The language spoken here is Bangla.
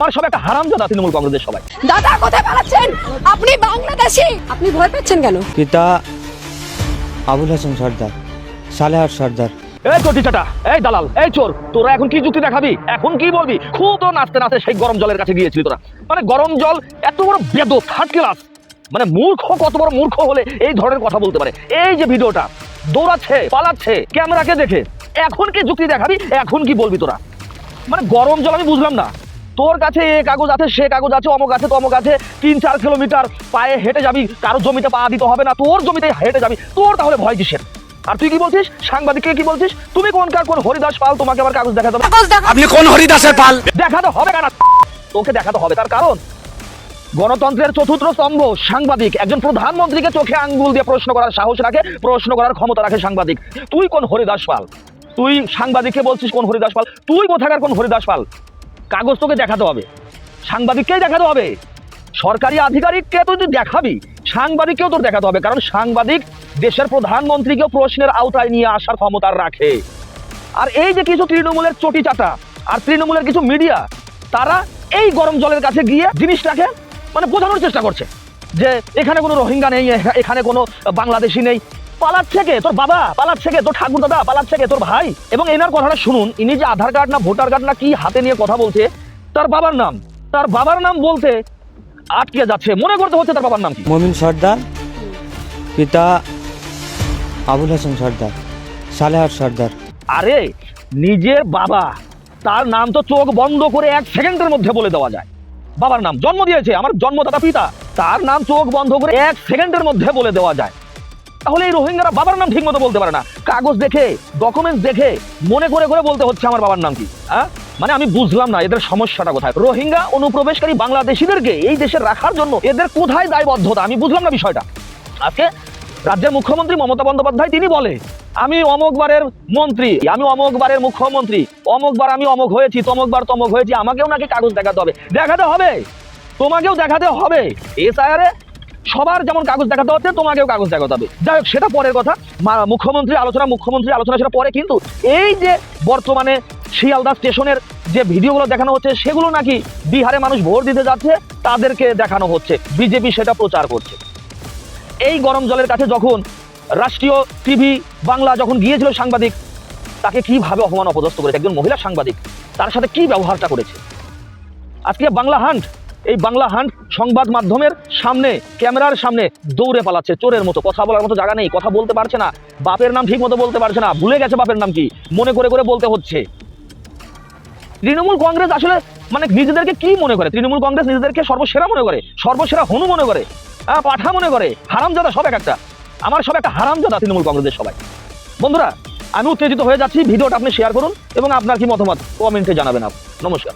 আমার সব একটা হারাম তৃণমূল কংগ্রেসের সবাই। দাদা কোথায় পালাচ্ছেন? আপনি বাংলাদেশি। আপনি ভয় পাচ্ছেন কেন? পিতা আবুল হাসান সর্দার সালেহার সর্দার। এই চটি চাটা এই দালাল এই চোর তোরা এখন কি যুক্তি দেখাবি? এখন কি বলবি? খুব তো নাচতে নাচতে সেই গরম জলের কাছে গিয়েছিলি তোরা। মানে গরম জল এত বড় বেদ থার্ড ক্লাস মানে মূর্খ কত বড় মূর্খ হলে এই ধরনের কথা বলতে পারে। এই যে ভিডিওটা দৌড়াচ্ছে পালাচ্ছে ক্যামেরাকে দেখে এখন কি যুক্তি দেখাবি এখন কি বলবি তোরা? মানে গরম জল আমি বুঝলাম না। তোর কাছে এ কাগজ আছে সে কাগজ আছে অমুক আছে তমুক আছে তিন চার কিলোমিটার পায়ে হেঁটে যাবি কারও জমিতে পা দিতে হবে না তোর জমিতে হেঁটে যাবি তোর তাহলে ভয় কিসের? আর তুই কি বলছিস? সাংবাদিককে কি বলছিস? তুমি কোন কার কোন হরিদাস পাল তোমাকে আবার কাগজ দেখাতে হবে? আপনি কোন হরিদাসের পাল? দেখাতে হবে কেন? তোকে দেখাতে হবে তার কারণ? গণতন্ত্রের চতুর্থ স্তম্ভ সাংবাদিক। একজন প্রধানমন্ত্রীকে চোখে আঙ্গুল দিয়ে প্রশ্ন করার সাহস রাখে প্রশ্ন করার ক্ষমতা রাখে সাংবাদিক। তুই কোন হরিদাস পাল? তুই সাংবাদিককে বলছিস কোন হরিদাস পাল? তুই কোথাকার কোন হরিদাস পাল? কাগজ তোকে দেখাতে হবে। সাংবাদিককেই দেখাতে হবে। সরকারি আধিকারিককে তো তুই দেখাবি। সাংবাদিককেও তোর দেখাতে হবে। কারণ সাংবাদিক দেশের প্রধানমন্ত্রীকেও প্রশ্নের আওতায় নিয়ে আসার ক্ষমতা রাখে। আর এই যে কিছু তৃণমূলের চটি চাটা আর তৃণমূলের কিছু মিডিয়া, তারা এই গরম জলের কাছে গিয়ে জিনিসটাকে মানে বোঝানোর চেষ্টা করছে। যে এখানে কোনো রোহিঙ্গা নেই এখানে কোনো বাংলাদেশি নেই পালাচ্ছে কে তোর বাবা পালাচ্ছে কে তোর ঠাকুর দাদা পালাচ্ছে কে তোর ভাই এবং এনার কথাটা শুনুন ইনি যে আধার কার্ড না ভোটার কার্ড না কি হাতে নিয়ে কথা বলছে তার বাবার নাম। তার বাবার নাম বলতে আটকে যাচ্ছে। মনে করতে হচ্ছে তার বাবার নাম কি? মমিন সর্দার পিতা আবুল হাসান সর্দার সালেহার সর্দার। আরে নিজের বাবা তার নাম তো চোখ বন্ধ করে এক সেকেন্ডের মধ্যে বলে দেওয়া যায়। বাবার নাম জন্ম দিয়েছে আমার জন্মদাতা পিতা তার নাম চোখ বন্ধ করে এক সেকেন্ডের মধ্যে বলে দেওয়া যায়। তাহলে এই রোহিঙ্গারা বাবার নাম ঠিক মতো বলতে পারে না। কাগজ দেখে ডকুমেন্টস দেখে, মনে করে করে বলতে হচ্ছে আমার বাবার নাম কি হ্যাঁ? মানে আমি বুঝলাম না এদের সমস্যাটা কোথায়। রোহিঙ্গা অনুপ্রবেশকারী বাংলাদেশিদেরকে এই দেশে রাখার জন্য এদের কোথায় দায়বদ্ধতা? আমি বুঝলাম না বিষয়টা। আজকে রাজ্যের মুখ্যমন্ত্রী মমতা বন্দ্যোপাধ্যায় তিনি বলে, আমি অমুকবারের মন্ত্রী, আমি অমুকবারের মুখ্যমন্ত্রী অমুকবার আমি অমুক হয়েছি তমুকবার তমুক হয়েছি, আমাকেও নাকি কাগজ দেখাতে হবে। দেখাতে হবে? তোমাকেও দেখাতে হবে? এসআইআরে সবার যেমন কাগজ দেখাতে হচ্ছে, তোমাকেও কাগজ দেখাতে হবে। যাই হোক, সেটা পরের কথা। মুখ্যমন্ত্রী আলোচনা মুখ্যমন্ত্রী আলোচনা সেটা পরে, কিন্তু এই যে বর্তমানে শিয়ালদা স্টেশনের যে ভিডিওগুলো দেখানো হচ্ছে, সেগুলো নাকি বিহারে মানুষ ভোট দিতে যাচ্ছে, তাদেরকে দেখানো হচ্ছে। বিজেপি সেটা প্রচার করছে। এই গরম জলের কাছে যখন রাষ্ট্রীয় টিভি বাংলা যখন গিয়েছিল সাংবাদিক, তাকে কীভাবে অপমান অপদস্থ করেছে? একজন মহিলা সাংবাদিক, তার সাথে কি ব্যবহারটা করেছে? আজকে বাংলা হান্ট এই বাংলা হান্ট সংবাদ মাধ্যমের সামনে, ক্যামেরার সামনে দৌড়ে পালাচ্ছে, চোরের মতো। কথা বলার মতো জায়গা নেই, কথা বলতে পারছে না। বাপের নাম ঠিক মতো বলতে পারছে না। ভুলে গেছে বাপের নাম কি? মনে করে করে বলতে হচ্ছে। তৃণমূল কংগ্রেস আসলে মানে নিজেদেরকে কি মনে করে? তৃণমূল কংগ্রেস নিজেদেরকে সর্বসেরা মনে করে, সর্বসেরা হনু মনে করে পাঠা মনে করে। হারামজাদা সব এক একটা। আমার সব একটা হারামজাদা তৃণমূল কংগ্রেসের সবাই। বন্ধুরা, আমি উত্তেজিত হয়ে যাচ্ছি। ভিডিওটা আপনি শেয়ার করুন এবং আপনার কি মতামত? কমেন্টে জানাবেন আপনি। নমস্কার।